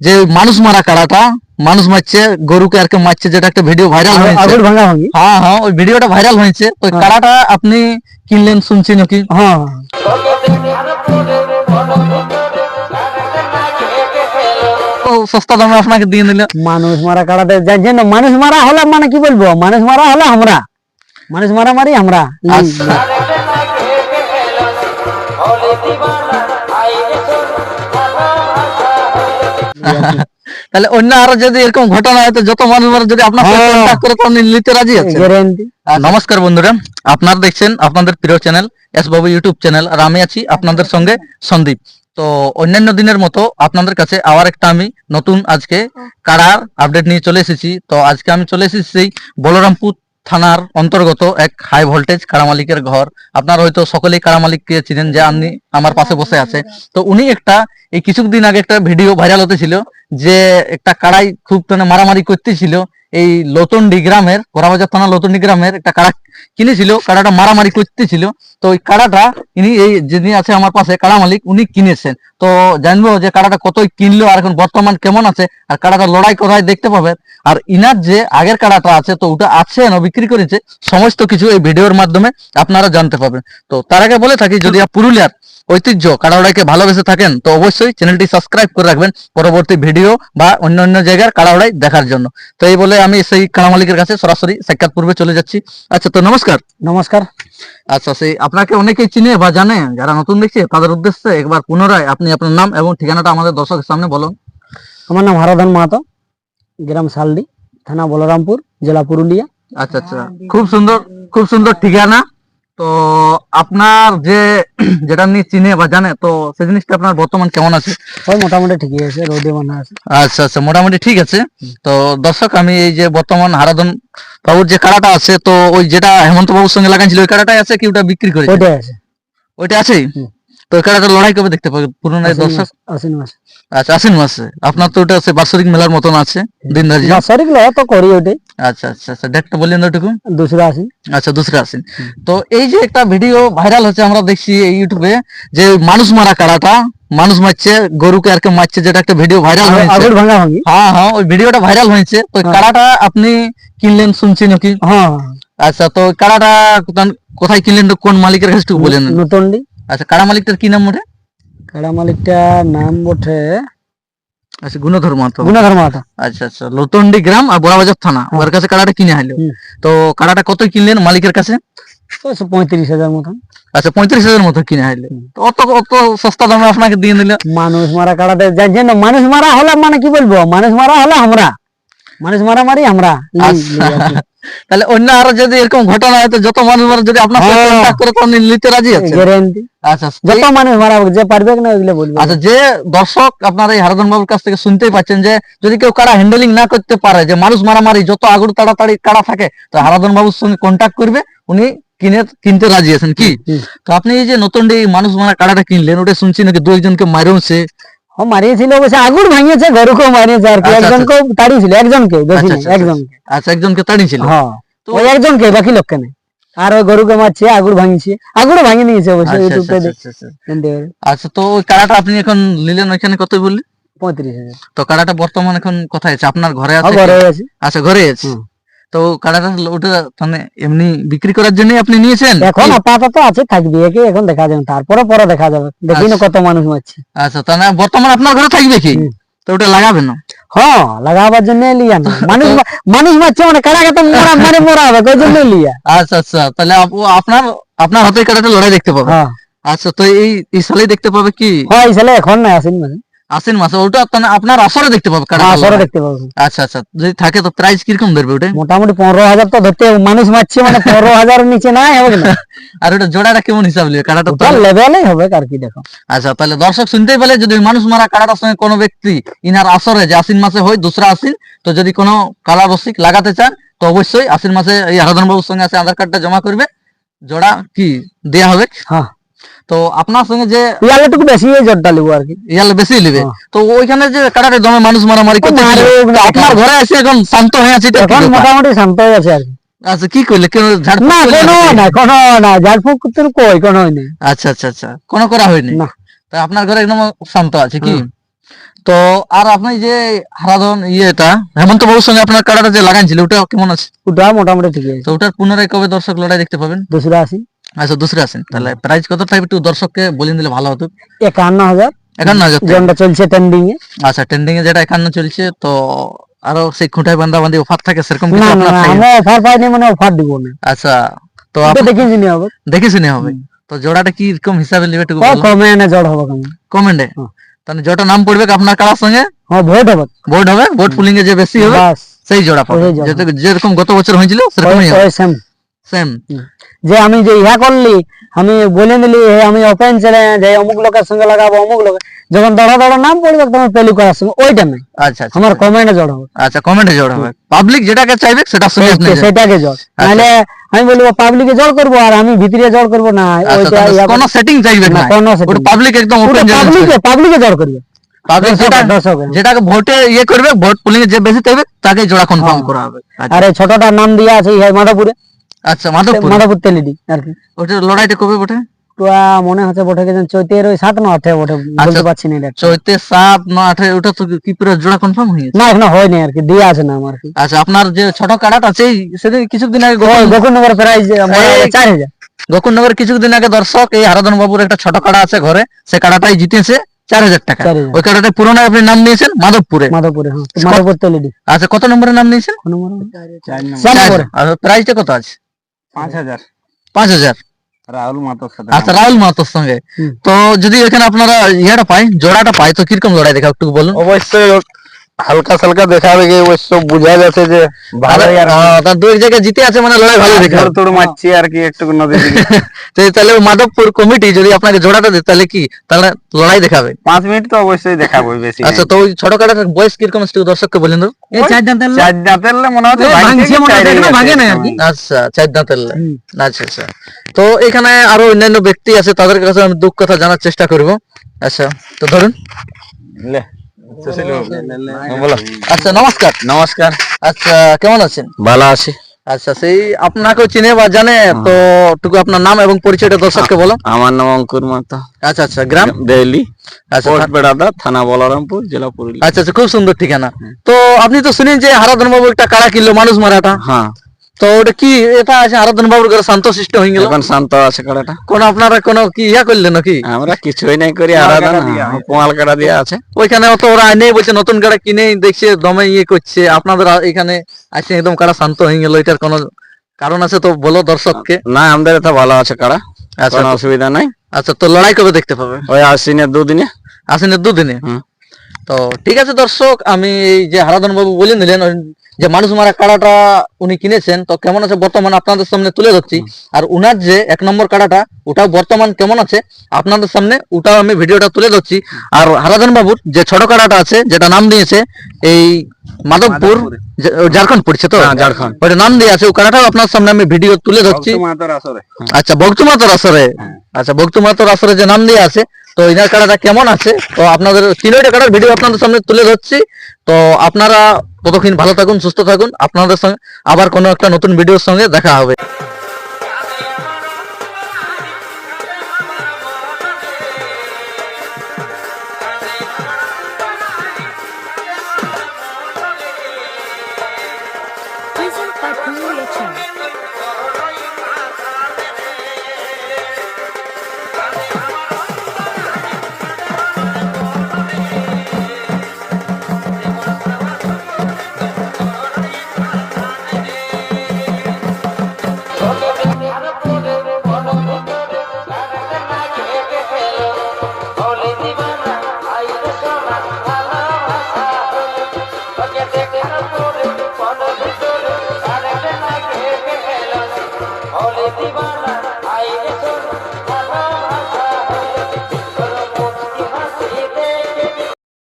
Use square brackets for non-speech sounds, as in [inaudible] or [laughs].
যে মানুষ মারা কাড়াটা মানুষ মারছে গরুকে আর কে মারছে যেটা একটা ভিডিও ভাইরাল হয়েছে। হ্যাঁ হ্যাঁ ওই ভিডিওটা ভাইরাল হয়েছে। ওই হ্যাঁ। কাড়াটা আপনি কিনলেন শুনছি নাকি? হ্যাঁ। সস্তা দামে আপনাকে দিয়ে নিল মানুষ মারা কাটাতে যাচ্ছেন মানুষ মারা হলে মানে কি বলব? মানুষ মারা হলে আমরা। মানুষ মারা মারি আমরা [laughs] তাহলে অন্য আরও যদি এরকম ঘটনা হয় তো যত মানুষ যদি আপনার সাথে হ্যাঁ। করে তো আপনি নিতে রাজি আছেন? নমস্কার বন্ধুরা আপনারা দেখছেন আপনাদের প্রিয় channel S Babu YouTube channel আর আমি আছি আপনাদের সঙ্গে সন্দীপ। তো অন্যান্য দিনের মতো আপনাদের কাছে আবার একটা আমি নতুন আজকে কাড়ার আপডেট নিয়ে চলে এসেছি। তো আজকে আমি চলে এসেছি সেই বলরামপুর থানার অন্তর্গত এক হাই ভোল্টেজ কারামালিকের ঘর। আপনার হয়তো সকলেই কারামালিককে মালিককে চিনেন যে আপনি আমার পাশে বসে আছে। তো উনি একটা, এই কিছুদিন আগে একটা ভিডিও ভাইরাল হতে ছিল যে একটা কাড়াই খুব মানে মারামারি করতেছিল। এই লতন্ডি গ্রামের করাবাজার থানা লতন্ডি গ্রামের একটা কাড়া কিনেছিল, কাড়াটা মারামারি করতেছিল। তো ওই কাড়াটা ইনি, এই যিনি আছে আমার পাশে, কাড়া মালিক, উনি কিনেছেন। তো জানব যে কাড়াটা কতই কিনলো আর এখন বর্তমান কেমন আছে আর কাড়াটা লড়াই কোথায় দেখতে পাবেন। আর ইনার যে আগের কাড়াটা আছে, তো ওটা আছে না বিক্রি করেছে, সমস্ত কিছু এই ভিডিওর মাধ্যমে আপনারা জানতে পাবেন তো তার আগে বলে থাকি, যদি পুরুলিয়ার ঐতিহ্য কাড়াওড়াইকে ভালোবেসে থাকেন তো অবশ্যই চ্যানেলটি সাবস্ক্রাইব করে রাখবেন পরবর্তী ভিডিও বা অন্য অন্য জায়গার কাড়াওড়াই দেখার জন্য। তো এই বলে আমি সেই কাড়া মালিকের কাছে সরাসরি সাক্ষাৎ পূর্বে চলে যাচ্ছি। আচ্ছা তো নমস্কার। নমস্কার। আচ্ছা সেই আপনাকে অনেকেই চিনে বা জানে যারা নতুন দেখছে তাদের উদ্দেশ্যে একবার পুনরায় আপনি আপনার নাম এবং ঠিকানাটা আমাদের দর্শকের সামনে বলুন। আমার নাম হারাধন মাহাতো গ্রাম শালডি থানা বলরামপুর জেলা পুরুলিয়া। আচ্ছা আচ্ছা। খুব সুন্দর খুব সুন্দর ঠিকানা। তো আপনার যে [clears throat] যেটা নিয়ে চিনে বা জানে তো সেই জিনিসটা আপনার বর্তমান কেমন আছে? ওই মোটামুটি ঠিকই আছে রোদে বানা আছে। আচ্ছা আচ্ছা মোটামুটি ঠিক আছে। তো দর্শক আমি এই যে বর্তমান হারাধন বাবুর যে কাড়াটা আছে তো ওই যেটা হেমন্ত বাবুর সঙ্গে লাগাইছিল ওই কাড়াটাই আছে কি ওটা বিক্রি করে? ওইটাই আছে। ওইটা আছেই হুম। তো ওই কাড়াটা লড়াই কবে দেখতে পাবে পুরোনো দর্শক? আশ্বিন মাস আচ্ছা আশ্বিন মাসে? আপনার তো ওটা আছে বাৎসরিক মেলার মতন আছে দিন ধার্য বাৎসরিক লো তো করি ওইটাই। আচ্ছা আচ্ছা আচ্ছা ডেটটা বললেন ওইটুকু? দুসরা আশ্বিন আচ্ছা দুসরা আসেন তো এই যে একটা ভিডিও ভাইরাল হচ্ছে আমরা দেখছি ইউটিউবে যে মানুষ মারা কাড়াটা মানুষ মারছে গরুকে আর কে মারছে যেটা একটা ভিডিও ভাইরাল হয়েছে। হ্যাঁ হ্যাঁ ওই ভিডিওটা ভাইরাল হয়েছে। তো হ্যাঁ। কাড়াটা আপনি কিনলেন শুনছি নাকি? হ্যাঁ। আচ্ছা তো কাড়াটা কোথায় কিনলেন কোন মালিকের কাছে বলেন? নতুনডি আচ্ছা কাড়া মালিকটার কি নাম ওটা? কাড়া মালিকটার নাম বটে আচ্ছা গুণধর মাহাতো গুণাধর মাহাতো আচ্ছা আচ্ছা লতন্ডি গ্রাম আর বড়াবাজার থানা। হ্যাঁ। ওর কাছে কাড়াটা কিনে হলো তো কাড়াটা কত কিনলেন মালিকের কাছে? পঁয়ত্রিশ হাজার মতন। আচ্ছা পঁয়ত্রিশ হাজার মতো কিনে অত অত সস্তা দামে আপনাকে দিয়ে নিল মানুষ মারা যাচ্ছেন মানুষ মারা হলে মানে কি বলব? মানুষ মারা হলে আমরা। মানুষ মারা মারি আমরা। তাহলে অন্য আরও যদি এরকম ঘটনা হয় যত মানুষ মারা যদি আপনার হ্যাঁ। করে তো নিতে রাজি আছেন? গ্যারেন্টি। আচ্ছা যত মানুষ মারা যে পারবে না ওইগুলো বলবে। আচ্ছা যে দর্শক আপনার এই হারাধন বাবুর কাছ থেকে শুনতেই পাচ্ছেন যে যদি কেউ কারা হ্যান্ডেলিং না করতে পারে যে মানুষ মারামারি যত আগুর তাড়াতাড়ি কারা থাকে তো হারাধন বাবুর সঙ্গে কন্ট্যাক্ট করবে উনি কিনে কিনতে রাজি আছেন। কি? তো আপনি এই যে নতুন মানুষ মারা কাড়াটা কিনলেন ওটা শুনছি নাকি দু একজনকে মারেওছে ও মারিয়েছিল অবশ্য আগুর ভাঙিয়েছে ঘরকেও মারিয়েছে আর কি আচ্ছা, একজনকে তাড়িয়েছিল একজনকে বেশি আচ্ছা, আচ্ছা, একজনকে। আচ্ছা একজনকে তাড়িয়েছিল? হ্যাঁ। ওই একজনকে বাকি লোককে নেই আর ওই গরুকে মারছে আগুর ভাঙিয়েছে। আগুর ভাঙিয়ে নিয়েছে অবশ্য আচ্ছা, ইউটিউবে আচ্ছা, আচ্ছা, আচ্ছা। আচ্ছা তো ওই কাড়াটা আপনি এখন নিলেন ওইখানে কত বললি? পঁয়ত্রিশ হাজার। তো কাড়াটা বর্তমান এখন কোথায় আছে? আপনার ঘরে আছে ঘরে আছে। আচ্ছা ঘরে আছে। তো ওটা মানে এমনি বিক্রি করার জন্য আপনি নিয়েছেন? এখন? আপাতত আছে থাকবে একে এখন দেখা যাবে তারপরে পরে দেখা যাবে। দেখি না কত মানুষ মারছে আচ্ছা তাহলে বর্তমান আপনার ঘরে থাকবে কি? তো ওটা লাগাবেন না? হ্যাঁ লাগাবার জন্য লিয়া না মানুষ মানুষ মারছে মানে কাড়াকে তো মোরা মানে মোরা হবে ওই জন্য লিয়া আচ্ছা আচ্ছা তাহলে আপ- আপনার আপনার হাতে কাটাটা লড়াই দেখতে পাবে। হ্যাঁ। আচ্ছা তো এই এই সালেই দেখতে পাবে কি? হয় ছেলে এখন না আসেন মানে। আশ্বিন মাসে ওটা তাহলে আপনার আসরে দেখতে পাবে কাড়াটা হ্যাঁ। দেখতে পাবো। আচ্ছা আচ্ছা যদি থাকে তো প্রাইস কীরকম ধরবে ওটা? মোটামুটি পনেরো হাজার তো ধরতে মানুষ মারছে মানে পনেরো হাজারের নিচে নাই হবে না [laughs] আর ওটা জোড়াটা কেমন হিসাব লিবে কাড়াটা ওটা লেভেলেই হবে আর কি দেখো। আচ্ছা তাহলে দর্শক শুনতেই পেলে যদি মানুষ মারা কাড়াটার সঙ্গে কোনো ব্যক্তি ইনার আসরে যে আশ্বিন মাসে হয় দুসরা আশ্বিন তো যদি কোনো কালা রসিক লাগাতে চান তো অবশ্যই আশ্বিন মাসে এই হারাধন বাবুর সঙ্গে আছে আধার কার্ডটা জমা করবে। জোড়া কি দেয়া হবে? হ্যাঁ। তো আপনার সঙ্গে যে ইয়ালে টুকু বেশি জটটা লিবো আর কি। ইয়ালে বেশি নেবে হ্যাঁ। তো ওইখানে যে কাড়াটা জমে মানুষ মারামারি করতে আপনার ঘরে এসে এখন শান্ত হয়ে আছে এখন মোটামুটি শান্ত হয়ে আছে আর কি। আচ্ছা কি করলে? কেন ঝাড়ফুঁক না কোনো? না কোনো না ঝাড়ফুঁক তোর কই কোনো নেই। আচ্ছা আচ্ছা আচ্ছা। কোনো করা হয়নি না। তা আপনার ঘরে একদম শান্ত আছে কি? তো আর আপনি যে হারাধন ইয়েটা হেমন্ত বাবুর সঙ্গে আপনার কাড়াটা যে লাগাইছিল ওটা কেমন আছে? ওটা মোটামুটি ঠিক আছে। তো ওটার পুনরায় কবে দর্শক লড়াই দেখতে পাবেন? দুশোটা আশি। আচ্ছা দুসরে আছেন। তাহলে প্রাইস কত? টাইপ একটু দর্শককে বলে দিলে ভালো হতো। একান্ন হাজার। একান্ন হাজার যেটা চলছে ট্রেন্ডিং এ। আচ্ছা ট্রেন্ডিং এ যেটা একান্ন চলছে তো আরও সেই খুঁটায় বান্ধা বান্ধি অফার থাকে সেরকম কিছু আপনার আমরা অফার পাইনি মানে অফার দিব না। আচ্ছা তো আপনি দেখে চিনি হবে। দেখে শুনে হবে। তো জোড়াটা কি রকম হিসাবে নেবে একটু কমে এনে জড় হবে কমেন্টে। তাহলে জোড়া নাম পড়বে আপনার কারার সঙ্গে? হ্যাঁ ভোট হবে। বোর্ড হবে? বোর্ড পুলিং এ যে বেশি হবে সেই জোড়া। যেতে- যেরকম গত বছর হয়েছিল সেরকমই হবে। সেম যে আমি যে ইহা করলি আমি বলে দিলি আমি ওপেন ছেড়ে যে অমুক লোকের সঙ্গে লাগাবো অমুক লোক যখন দড়া দড়া নাম পড়বে তখন পেলু করার সঙ্গে ওইটা নাই আচ্ছা আমার কমেন্টে জড় হবে আচ্ছা কমেন্টে জোড়া হবে পাবলিক যেটাকে চাইবে সেটা সঙ্গে আপনি সেটাকে জড়। আচ্ছা। নাহলে আমি বলব পাবলিকে জড় করব আর আমি ভিতরে জড় করব না। আচ্ছা ওইটা তাহলে কোনো সেটিং চাইবে না, কোনো setting পাবলিক একদম ওপেন পাবলিকে পাবলিকে জড় করবে। পাবলিক যেটা যেটাকে ভোটে ইয়ে করবে ভোট পুলিং যে বেশি চাইবে তাকে জোড়া কনফার্ম হ্যাঁ। করা হবে। আচ্ছা, আর ছোটটার নাম দিয়া আছে মাধবপুরে। আচ্ছা মাধবপুর? মাধবপুর তেলিডি আর কি। ওটা লড়াইটা কবে বটে? মনে হচ্ছে বটে গেছেন চৈতের ওই সাত না আটে বটে আচ্ছা। বলতে পারছি না এটা। চৈতে সাত নয় আঠে ওটা তো কি পুরো জোড়া কনফার্ম হয়ে গেছে? না এখনও হয়নি আর কি দিয়া আছে না আমার কি। আচ্ছা আপনার যে ছোট কাড়াটা আছে সেদিন কিছুদিন আগে গোকুল- গোকুলনগর প্রাইজ চার হাজার। গোকুলনগর কিছুদিন আগে দর্শক এই হারাধন বাবুর একটা ছোট কাড়া আছে ঘরে সে কাড়াটাই জিতেছে চার হাজার টাকা। ওই কাড়াটা পুরোনো আপনি নাম নিয়েছেন? মাধবপুরে। মাধবপুরে হ্যাঁ মাধবপুর তেলিডি। আচ্ছা কত নম্বরের নাম নিয়েছেন? নম্বর? নম্বর। নম্বরে আর প্রাইসটা কত আছে? পাঁচ হাজার। পাঁচ হাজার? রাহুল মাতোর সাথে। আচ্ছা রাহুল মাহাতোর সঙ্গে। তো যদি এখানে আপনারা ইয়েটা পাই জোড়াটা পাই তো কীরকম লড়াই দেখা একটু বলুন। অবশ্যই হালকা সালকা দেখাবে যে অবশ্য বোঝা যাচ্ছে যে ভালোই আর আহ, তার দুই জায়গায় জিতে আছে মানে লড়াই ভালো দেখা তোড় মারছি আর কি একটু নদী দিকে। [laughs] তো তাহলে মাধবপুর কমিটি যদি আপনাকে জোড়াটা দেয় তাহলে কি? তাহলে লড়াই দেখাবে। পাঁচ মিনিট তো অবশ্যই দেখাবো বেশি। আচ্ছা তো ওই ছোট কাটার বয়স কীরকম একটু দর্শককে বলেন তো। এই চার দাম তেল চার দাঁতের মনে হচ্ছে মনে। ভাঙে কি। আচ্ছা চার দাঁতের। আচ্ছা আচ্ছা। তো এখানে আরও অন্যান্য ব্যক্তি আছে তাদের কাছে আমি দুঃখ কথা জানার চেষ্টা করব। আচ্ছা তো ধরুন। লে। হ্যাঁ, বলো। আচ্ছা নমস্কার। নমস্কার। আচ্ছা কেমন আছেন? ভালো আছি। আচ্ছা সেই আপনাকেও চিনে বা জানে তো টুকু আপনার নাম এবং পরিচয়টা দর্শককে বলো। আমার নাম অঙ্কুর মাতা আচ্ছা আচ্ছা গ্রাম? দেলি আচ্ছা বেড়াদা থানা বলরামপুর জেলা পুরুলিয়া। আচ্ছা আচ্ছা খুব সুন্দর ঠিকানা। তো আপনি তো শুনেন যে হারাধন বাবু একটা কাড়া কিনলো মানুষ মারাটা হ্যাঁ। তো ওটা কি এটা আছে হারাধন বাবুর ঘরে শান্ত সৃষ্ট হয়ে গেল? এখন শান্ত আছে কাড়াটা কোন আপনারা কোনো কি ইয়া করলেন নাকি? আমরা কিছুই নাই করি আরাধনা পোয়াল কাটা দিয়া আছে। ওইখানে অত ওরা নেই বলছে নতুন কাড়া কিনে দেখছে দমে ইয়ে করছে। আপনাদের এখানে আসে একদম কাড়া শান্ত হয়ে গেল এটার কোনো কারণ আছে তো বলো দর্শককে। না আমাদের এটা ভালো আছে কাড়া আচ্ছা। অসুবিধা নাই। আচ্ছা তো লড়াই কবে দেখতে পাবে? ওই আশ্বিনের দুদিনে। আসেনের দুদিনে? তো ঠিক আছে দর্শক আমি এই যে হারাধন বাবু বলে নিলেন যে মানুষ মারা কাড়াটা উনি কিনেছেন তো কেমন আছে বর্তমান আপনাদের সামনে তুলে ধরছি। আর উনার যে এক নম্বর কাড়াটা ওটাও বর্তমান কেমন আছে আপনাদের সামনে ওটাও আমি ভিডিওটা তুলে ধরছি। আর হারাধন বাবুর যে ছোট কাড়াটা আছে যেটা নাম দিয়েছে এই মাধবপুর ঝাড়খণ্ড পড়ছে তো? হ্যাঁ, ঝাড়খণ্ড। ওটা নাম দিয়ে আছে ও কাড়াটাও আপনার সামনে আমি ভিডিও তুলে ধরছি। আচ্ছা ভক্তমাতর আসরে। আচ্ছা ভক্তমাতর আসরে যে নাম দিয়ে আছে তো ইনার কাড়াটা কেমন আছে? তো আপনাদের তিনটা কাড়ার ভিডিও আপনাদের সামনে তুলে ধরছি। তো আপনারা ততক্ষণ ভালো থাকুন, সুস্থ থাকুন। আপনাদের সঙ্গে আবার কোনো একটা নতুন ভিডিওর সঙ্গে দেখা হবে।